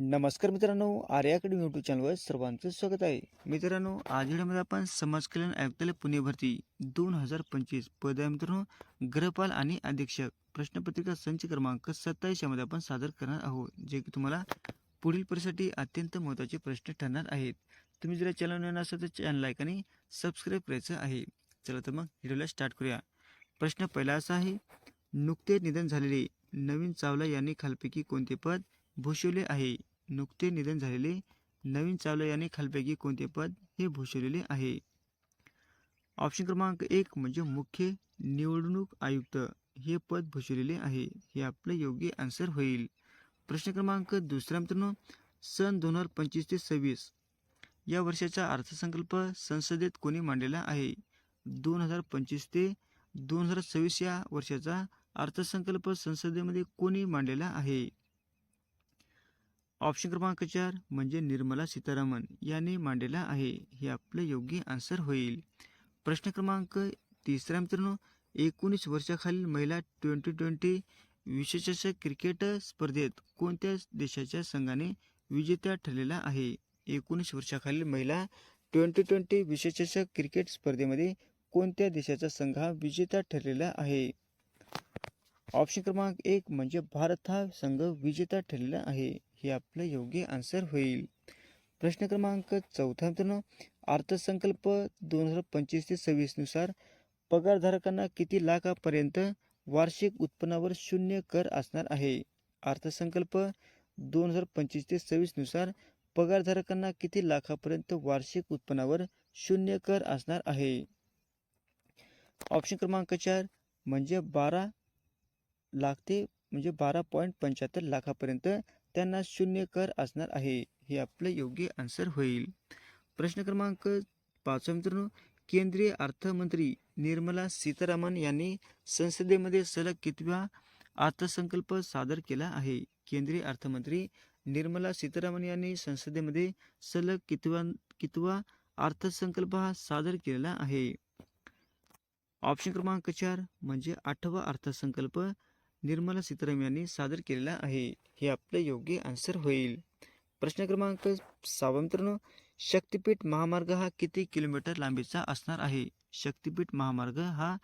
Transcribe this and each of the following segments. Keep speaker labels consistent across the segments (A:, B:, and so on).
A: नमस्कार मित्रांनो Arya academy YouTube चॅनलवर सर्वांचं स्वागत आहे. मित्रांनो आज व्हिडिओमध्ये आपण समाज कल्याण आयुक्तालय पुणे भरती दोन हजार पंचवीस पद आहे मित्रांनो. गृहपाल आणि अधीक्षक प्रश्नपत्रिका संच क्रमांक सत्तावीस यामध्ये आपण सादर करणार आहोत जे की तुम्हाला पुढील परीक्षेसाठी अत्यंत महत्त्वाचे प्रश्न ठरणार आहेत. तुम्ही जर चॅनल नवीन असाल तर चॅनल लाईक आणि सबस्क्राईब करायचं आहे. चला तर मग व्हिडिओला स्टार्ट करूया. प्रश्न पहिला असा आहे नुकते निधन झालेले नवीन चावला यांनी खालपैकी कोणते पद भूषवले आहे. नुकते निधन झालेले नवीन चावला यांनी खालपैकी कोणते पद हे भूषवलेले आहे? ऑप्शन क्रमांक एक म्हणजे मुख्य निवडणूक आयुक्त हे पद भूषवलेले आहे. हे आपलं योग्य आन्सर होईल. प्रश्न क्रमांक दुसरा मित्रांनो सन दोन हजार पंचवीस ते सव्वीस. या वर्षाचा अर्थसंकल्प संसदेत कोणी मांडलेला आहे? दोन हजार पंचवीस ते दोन हजार सव्वीस या वर्षाचा अर्थसंकल्प संसदेमध्ये कोणी मांडलेला आहे? ऑप्शन क्रमांक चार म्हणजे निर्मला सीतारामन यांनी मांडलेला आहे. हे आपलं योग्य आन्सर होईल. प्रश्न क्रमांक तिसरा मित्रांनो एकोणीस वर्षाखालील महिला ट्वेंटी ट्वेंटी विश्वचषक क्रिकेट स्पर्धेत कोणत्या देशाच्या संघाने विजेत्या ठरलेला आहे? एकोणीस वर्षाखालील महिला ट्वेंटी ट्वेंटी विश्वचषक क्रिकेट स्पर्धेमध्ये कोणत्या देशाचा संघ हा विजेता ठरलेला आहे? ऑप्शन क्रमांक एक म्हणजे भारत हा संघ विजेता ठरलेला आहे. हे आपलं योग्य आन्सर होईल. प्रश्न क्रमांक चौथा मित्रांनो अर्थसंकल्प दोन हजार पंचवीस ते सव्वीसनुसार पगारधारकांना किती लाखापर्यंत वार्षिक उत्पन्नावर शून्य कर असणार आहे? अर्थसंकल्प दोन हजार पंचवीस ते सव्वीसनुसार पगारधारकांना किती लाखापर्यंत वार्षिक उत्पन्नावर शून्य कर असणार आहे? ऑप्शन क्रमांक चार म्हणजे बारा लाख ते म्हणजे बारा पॉईंट पंच्याहत्तर लाखापर्यंत त्यांना शून्य कर असणार आहे. हे आपलं योग्य आन्सर होईल. प्रश्न क्रमांक पाचवा मित्रांनो. केंद्रीय अर्थमंत्री निर्मला सीतारामन यांनी संसदेमध्ये सलग कितव्या अर्थसंकल्प सादर केला आहे? केंद्रीय अर्थमंत्री निर्मला सीतारामन यांनी संसदेमध्ये सलग कितवा कितवा अर्थसंकल्प हा सादर केलेला आहे? ऑप्शन क्रमांक चार म्हणजे आठवा अर्थसंकल्प निर्मला सीताराम यांनी सादर केलेला आहे. हे आपलं योग्य आन्सर होईल. प्रश्न क्रमांक सहावा मित्रांनो शक्तिपीठ महामार्ग हा किती किलोमीटर लांबीचा असणार आहे? शक्तिपीठ महामार्ग हा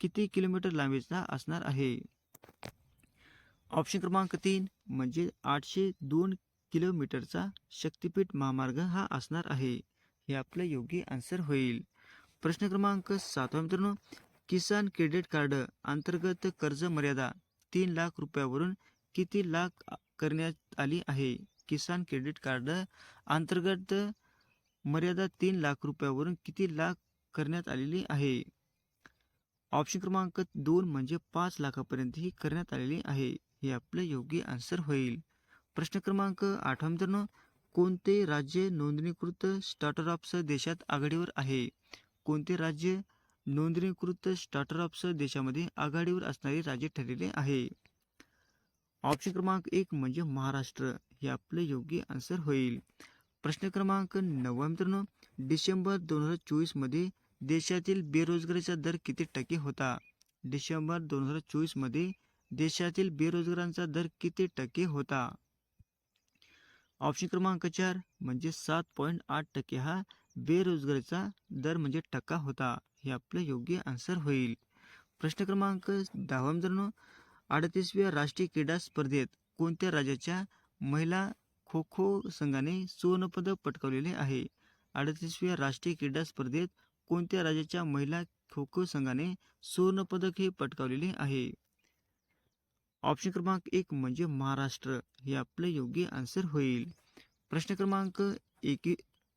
A: किती किलोमीटर लांबीचा असणार आहे? ऑप्शन क्रमांक तीन म्हणजे आठशे दोन किलोमीटरचा शक्तिपीठ महामार्ग हा असणार आहे. हे आपलं योग्य आन्सर होईल. प्रश्न क्रमांक सातवा मित्रांनो किसान क्रेडिट कार्ड अंतर्गत कर्ज मर्यादा तीन लाख रुपयावरून किती लाख करण्यात आली आहे? किसान क्रेडिट कार्ड अंतर्गत मर्यादा तीन लाख रुपयावरून किती लाख करण्यात आलेली आहे? ऑप्शन क्रमांक दोन म्हणजे पाच लाखापर्यंत ही करण्यात आलेली आहे. हे आपलं योग्य आन्सर होईल. प्रश्न क्रमांक आठवा मित्रांनो कोणते राज्य नोंदणीकृत स्टार्टअप्स देशात आघाडीवर आहे? कोणते राज्य नोंदणीकृत स्टार्टअप्स देशामध्ये आघाडीवर असणारे राज्य ठरलेले आहे. ऑप्शन क्रमांक एक म्हणजे महाराष्ट्र. हे आपले योग्य आन्सर होईल. प्रश्न क्रमांक नववा मित्रांनो डिसेंबर दोन हजार चोवीसमध्ये देशातील बेरोजगारीचा दर किती टक्के होता? डिसेंबर दोन हजार चोवीसमध्ये देशातील बेरोजगारांचा दर किती टक्के होता? ऑप्शन क्रमांक चार म्हणजे सात पॉईंट आठ टक्के हा बेरोजगारीचा दर म्हणजे टक्का होता. हे आपलं योग्य आन्सर होईल. प्रश्न क्रमांक दहावा मित्रांनो अडतीसव्या राष्ट्रीय क्रीडा स्पर्धेत कोणत्या राज्याच्या महिला खो खो संघाने सुवर्णपदक पटकावलेले आहे? अडतीसव्या राष्ट्रीय क्रीडा स्पर्धेत कोणत्या राज्याच्या महिला खो खो संघाने सुवर्णपदक हे पटकावलेले आहे? ऑप्शन क्रमांक एक म्हणजे महाराष्ट्र. हे आपलं योग्य आन्सर होईल. प्रश्न क्रमांक एक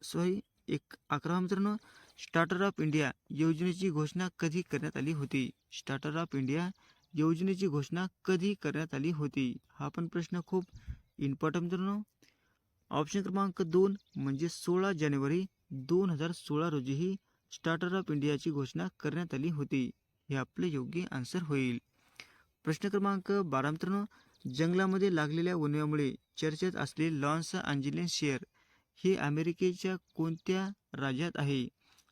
A: सॉरी एक अकरा मित्रांनो स्टार्टर ऑफ इंडिया योजनेची घोषणा कधी करण्यात आली होती? स्टार्टर ऑफ इंडिया योजनेची घोषणा कधी करण्यात आली होती? हा पण प्रश्न खूप इम्पॉर्टंट मित्रांनो. ऑप्शन क्रमांक दोन म्हणजे सोळा जानेवारी दोन हजार सोळा रोजी ही स्टार्टर ऑफ इंडियाची घोषणा करण्यात आली होती. हे आपले योग्य आन्सर होईल. प्रश्न क्रमांक बारा मित्रांनो. जंगलामध्ये लागलेल्या वनव्यामुळे चर्चेत असलेले लॉन्स अँजेलिन शेअर हे अमेरिकेच्या कोणत्या राज्यात आहे?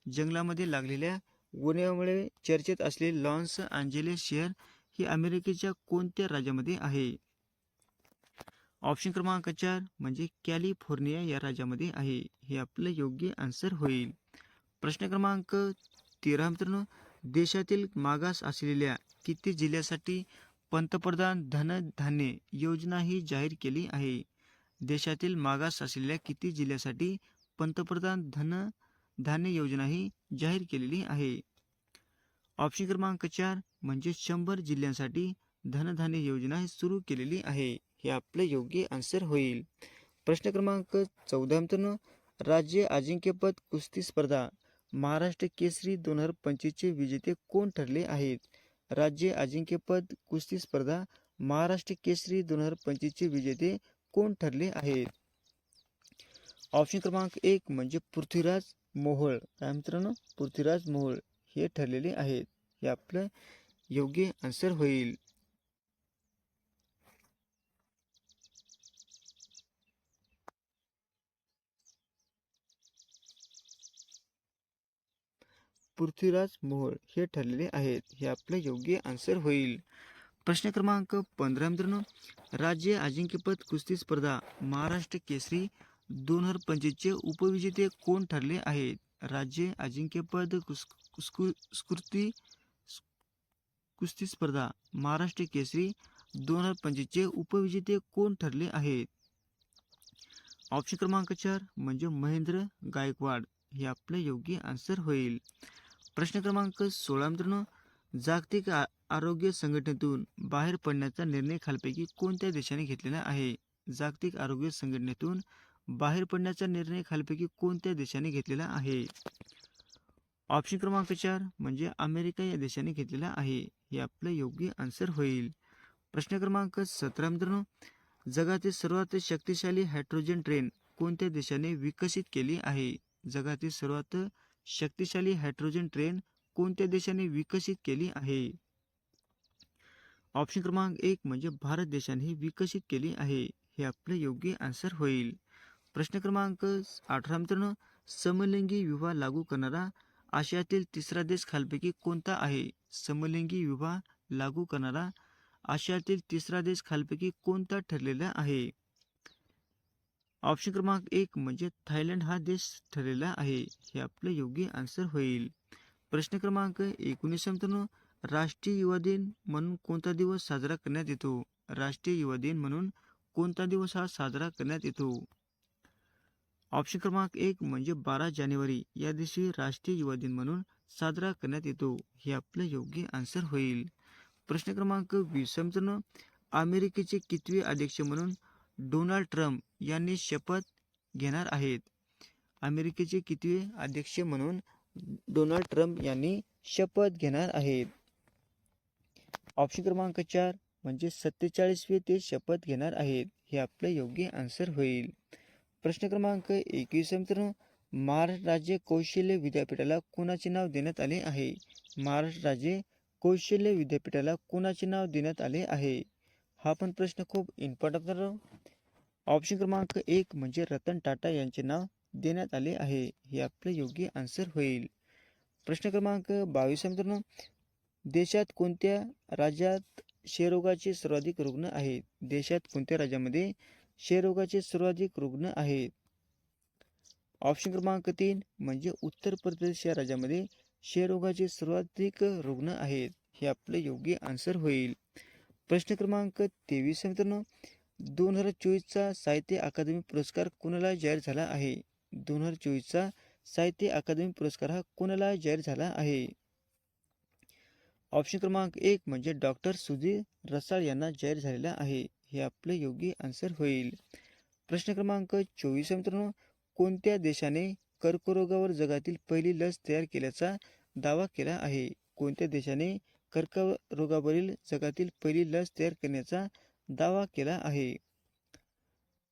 A: जंगलामध्ये लागलेल्या गुन्ह्यामुळे चर्चेत असलेले लॉन्स अँजेलिस शहर हे अमेरिकेच्या कोणत्या राज्यामध्ये आहे? ऑप्शन क्रमांक चार म्हणजे कॅलिफोर्निया या राज्यामध्ये आहे. हे आपलं योग्य आन्सर होईल. प्रश्न क्रमांक तेरा मित्रांनो देशातील मागास असलेल्या किती जिल्ह्यासाठी पंतप्रधान धनधान्य योजना ही जाहीर केली आहे? देशातील मागास असलेल्या किती जिल्ह्यासाठी पंतप्रधान धन धान्य योजना ही जाहीर केलेली आहे. ऑप्शन क्रमांक चार म्हणजे शंभर जिल्ह्यांसाठी धनधान्य योजना सुरू केलेली आहे. हे आपलं योग्य आन्सर होईल. प्रश्न क्रमांक चौदा राज्य अजिंक्यपद कुस्ती स्पर्धा महाराष्ट्र केसरी दोन हजार पंचवीसचे विजेते कोण ठरले आहेत? राज्य अजिंक्यपद कुस्ती स्पर्धा महाराष्ट्र केसरी दोन हजार पंचवीसचे विजेते कोण ठरले आहेत? ऑप्शन क्रमांक एक म्हणजे पृथ्वीराज मोहोळ. काय मित्रांनो? पृथ्वीराज मोहोळ. हे ठरलेले आहेत. हे आपलं योग्य आन्सर होईल. पृथ्वीराज मोहोळ. हे ठरलेले आहेत. हे आपलं योग्य आन्सर होईल. प्रश्न क्रमांक पंधरा मित्रांनो. राज्य अजिंक्यपद कुस्ती स्पर्धा. महाराष्ट्र केसरी दोन हजार पंचवीसचे उपविजेते कोण ठरले आहेत? राज्य अजिंक्यपद कुस्कु कुस्ती स्पर्धा महाराष्ट्र केसरी दोन हजार पंचवीसचे उपविजेते कोण ठरले आहेत? ऑप्शन क्रमांक चार म्हणजे महेंद्र गायकवाड. हे आपलं योग्य आन्सर होईल. प्रश्न क्रमांक सोळा मित्रांनो जागतिक आरोग्य संघटनेतून बाहेर पडण्याचा निर्णय खालपैकी कोणत्या देशाने घेतलेला आहे? जागतिक आरोग्य संघटनेतून बाहेर पडण्याचा निर्णय खालपैकी कोणत्या देशाने घेतलेला आहे? ऑप्शन क्रमांक चार म्हणजे अमेरिका या देशाने घेतलेला आहे. हे आपलं योग्य आन्सर होईल. प्रश्न क्रमांक सतरा मित्रांनो जगातील सर्वात शक्तिशाली हायड्रोजन ट्रेन कोणत्या देशाने विकसित केली आहे? जगातील सर्वात शक्तिशाली हायड्रोजन ट्रेन कोणत्या देशाने विकसित केली आहे? ऑप्शन क्रमांक एक म्हणजे भारत देशाने विकसित केली आहे. हे आपलं योग्य आन्सर होईल. प्रश्न क्रमांक अठरा मित्रांनो समलिंगी विवाह लागू करणारा आशियातील तिसरा देश खालपैकी कोणता आहे? समलिंगी विवाह लागू करणारा आशियातील तिसरा देश खालपैकी कोणता ठरलेला आहे? ऑप्शन क्रमांक एक म्हणजे थायलंड हा देश ठरलेला आहे. हे आपलं योग्य आन्सर होईल. प्रश्न क्रमांक एकोणीस मित्रांनो राष्ट्रीय युवा दिन म्हणून कोणता दिवस साजरा करण्यात येतो? राष्ट्रीय युवा दिन म्हणून कोणता दिवस हा साजरा करण्यात येतो? ऑप्शन क्रमांक एक म्हणजे बारा जानेवारी. या दिवशी राष्ट्रीय युवा दिन म्हणून साजरा करण्यात येतो. हे आपलं योग्य आन्सर होईल. प्रश्न क्रमांक वीस. समजून अमेरिकेचे कितवे अध्यक्ष म्हणून डोनाल्ड ट्रम्प यांनी शपथ घेणार आहेत? अमेरिकेचे कितवे अध्यक्ष म्हणून डोनाल्ड ट्रम्प यांनी शपथ घेणार आहेत? ऑप्शन क्रमांक चार म्हणजे सत्तेचाळीसवे ते शपथ घेणार आहेत. हे आपलं योग्य आन्सर होईल. प्रश्न क्रमांक एकवीस मित्रांनो महाराष्ट्र राज्य कौशल्य विद्यापीठाला कोणाचे नाव देण्यात आले आहे? महाराष्ट्र राज्य कौशल्य विद्यापीठाला कोणाचे नाव देण्यात आले आहे? हा पण प्रश्न खूप इम्पॉर्टंट ऑप्शन क्रमांक एक म्हणजे रतन टाटा यांचे नाव देण्यात आले आहे. हे आपलं योग्य आन्सर होईल. प्रश्न क्रमांक बावीस मित्रांनो. देशात कोणत्या राज्यात क्षयरोगाचे सर्वाधिक रुग्ण आहेत? देशात कोणत्या राज्यामध्ये क्षयरोगाचे सर्वाधिक रुग्ण आहेत. ऑप्शन क्रमांक तीन म्हणजे उत्तर प्रदेश या राज्यामध्ये क्षयरोगाचे सर्वाधिक रुग्ण आहेत हे आपलं योग्य आन्सर होईल. प्रश्न क्रमांक तेवीस मित्रांनो. दोन हजार चोवीसचा साहित्य अकादमी पुरस्कार कोणाला जाहीर झाला आहे? दोन हजार चोवीसचा साहित्य अकादमी पुरस्कार हा कोणाला जाहीर झाला आहे? ऑप्शन क्रमांक एक म्हणजे डॉक्टर सुधीर रसाळ यांना जाहीर झालेला आहे. हे आपलं योग्य आन्सर होईल. प्रश्न क्रमांक चोवीस मित्रांनो. कोणत्या देशाने कर्करोगावर जगातील पहिली लस तयार केल्याचा दावा केला आहे? कोणत्या देशाने कर्करोगावरील जगातील पहिली लस तयार करण्याचा दावा केला आहे?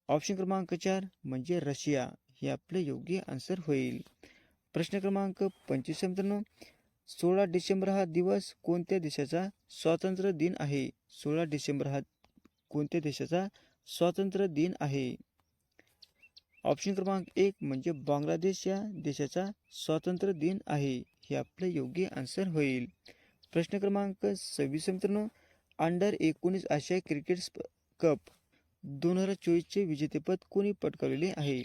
A: ऑप्शन क्रमांक चार म्हणजे रशिया. हे आपले योग्य आन्सर होईल. प्रश्न क्रमांक पंचवीस मित्रांनो. सोळा डिसेंबर हा दिवस कोणत्या देशाचा स्वातंत्र्य दिन आहे? सोळा डिसेंबर हा कोणत्या देशाचा स्वातंत्र्य दिन आहे? ऑप्शन क्रमांक एक म्हणजे बांगलादेश या देशाचा स्वातंत्र्य दिन आहे हे आपलं योग्य आन्सर होईल. प्रश्न क्रमांक सव्वीस मित्रांनो. अंडर एकोणीस आशिया क्रिकेट स्प कप दोन हजार चोवीसचे विजेतेपद कोणी पटकावलेले आहे?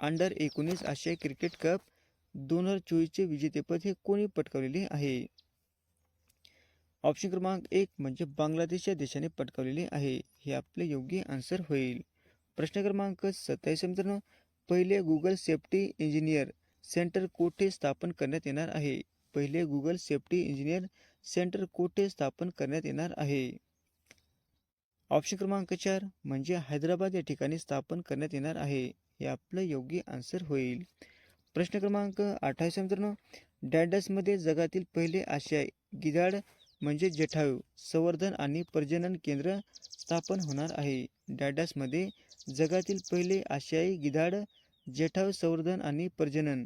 A: अंडर एकोणीस आशिया क्रिकेट कप दोन हजार चोवीसचे विजेतेपद हे कोणी पटकावलेले आहे? ऑप्शन क्रमांक एक म्हणजे बांगलादेश या देशाने पटकावलेले आहे. हे आपले योग्य आन्सर होईल. प्रश्न क्रमांक सत्तावीस मित्रांनो पहिले गुगल सेफ्टी इंजिनियर सेंटर कोठे स्थापन करण्यात येणार आहे? पहिले गुगल सेफ्टी इंजिनियर सेंटर कोठे स्थापन करण्यात येणार आहे? ऑप्शन क्रमांक चार म्हणजे हैदराबाद या ठिकाणी स्थापन करण्यात येणार आहे. हे आपलं योग्य आन्सर होईल. प्रश्न क्रमांक अठ्ठावीस मित्रांनो डॅडसमध्ये जगातील पहिले आशियाई गिधाड म्हणजे जठायू संवर्धन आणि प्रजनन केंद्र स्थापन होणार आहे. डॅडासमध्ये जगातील पहिले आशियाई गिधाड जठायू संवर्धन आणि प्रजनन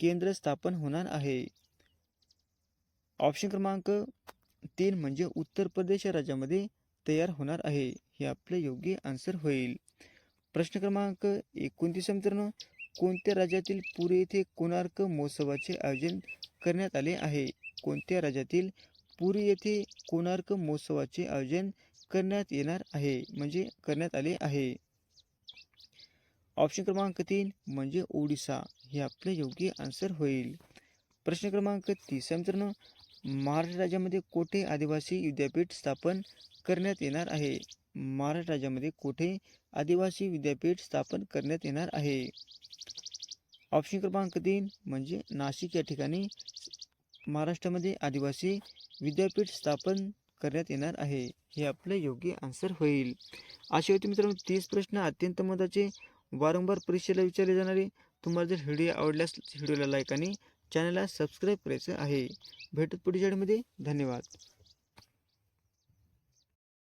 A: केंद्र स्थापन होणार आहे. ऑप्शन क्रमांक तीन म्हणजे उत्तर प्रदेश राज्यामध्ये तयार होणार आहे. हे आपलं योग्य आन्सर होईल. प्रश्न क्रमांक एकोणतीस मित्रांनो कोणत्या राज्यातील पुरे येथे कोणार्क महोत्सवाचे आयोजन करण्यात आले आहे? कोणत्या राज्यातील पुरी येथे कोणार्क महोत्सवाचे आयोजन करण्यात येणार आहे म्हणजे करण्यात आले आहे. ऑप्शन क्रमांक तीन म्हणजे ओडिसा हे आपले योग्य आन्सर होईल. प्रश्न क्रमांक तीस मित्रांनो. महाराष्ट्र राज्यामध्ये कोठे आदिवासी विद्यापीठ स्थापन करण्यात येणार आहे? महाराष्ट्र राज्यामध्ये कोठे आदिवासी विद्यापीठ स्थापन करण्यात येणार आहे? ऑप्शन क्रमांक तीन म्हणजे नाशिक या ठिकाणी महाराष्ट्रामध्ये आदिवासी विद्यापीठ स्थापन करण्यात येणार आहे. हे आपलं योग्य आन्सर होईल. असे होते मित्रांनो तीस प्रश्न अत्यंत महत्त्वाचे. वारंवार परीक्षेला विचारले जाणारे. तुम्हाला जर व्हिडिओ आवडल्यास व्हिडिओला लाईक आणि चॅनलला सबस्क्राईब करायचं आहे. भेटत पुढील शाळेमध्ये धन्यवाद.